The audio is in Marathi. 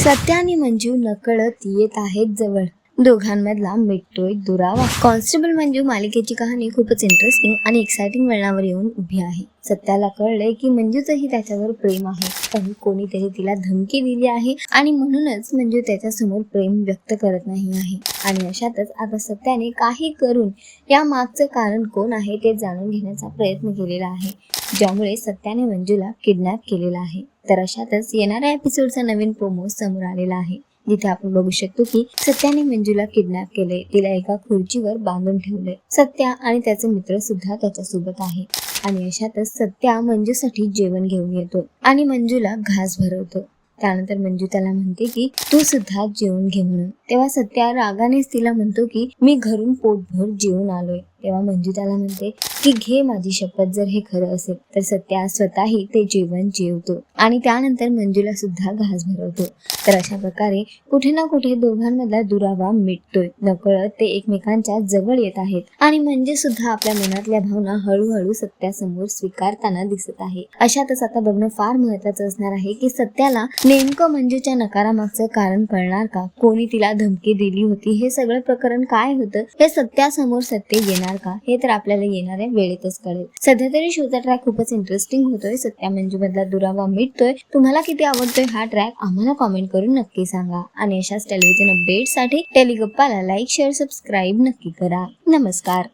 सत्या आणि मंजू नकळत येत आहेत जवळ. दोघांमधला मिटतोय दुरावा. कॉन्स्टेबल मंजू मालिकेची कहाणी खूपच इंटरेस्टिंग आणि एक्साइटिंग वळणावर येऊन उभी आहे. सत्याला कळलंय की मंजूचंही त्याच्यावर प्रेम आहे. पण कोणीतरी तिला धमकी दिली आहे आणि म्हणूनच मंजू त्याच्यासमोर प्रेम व्यक्त करत नाही आहे. आणि अशातच आता सत्याने काही करून या मागचं कारण कोण आहे ते जाणून घेण्याचा प्रयत्न केलेला आहे ज्यामुळे सत्याने मंजूला किडनॅप केलेला आहे. तर अशातच येणाऱ्या एपिसोडचा नवीन प्रोमो समोर आलेला आहे. जिथे आपण बघू शकतो की सत्याने मंजूला किडनॅप केले. तिला एका खुर्चीवर बांधून ठेवले. सत्या आणि त्याचे मित्र सुद्धा त्याच्यासोबत आहे. आणि अशातच सत्या मंजूसाठी जेवण घेऊन येतो आणि मंजूला घास भरवतो. त्यानंतर मंजू त्याला म्हणते की तू सुद्धा जेवून घे म्हणून. तेव्हा सत्या रागानेच तिला म्हणतो की मी घरून पोटभर जेवून आलोय. तेव्हा मंजू त्याला म्हणते की घे माझी शपथ जर हे खरं असेल तर सत्या स्वतःही ते जेवण जेवतो. आणि त्यानंतर मंजूला सुद्धा घास भरवतो. तर अशा प्रकारे कुठे ना कुठे दोघांमधला दुरावा मिटतोय. नकळत ते एकमेकांच्या जवळ येत आहेत. आणि म्हणजे सुद्धा आपल्या मनातल्या भावना हळूहळू सत्यासमोर स्वीकारताना दिसत आहे. अशातच आता बघणं फार महत्वाचं असणार आहे की सत्याला नेमकं मंजूच्या नकारामागचं कारण कळणार का? कोणी तिला धमकी दिली होती? हे सगळं प्रकरण काय होतं? हे सत्यासमोर सत्य येणार का? हे तर आपल्याला येणाऱ्या वेळेतच कळेल. सध्या तरी शोचा ट्रॅक खूपच इंटरेस्टिंग होतोय. सत्या मंजू मधला दुरावा मिटतोय. तुम्हाला किती आवडतोय हा ट्रॅक आम्हाला कॉमेंट करून नक्की सांगा. आणि अशाच टेलिव्हिजन अपडेटसाठी टेलिगप्पाला लाईक शेअर सबस्क्राईब नक्की करा. नमस्कार.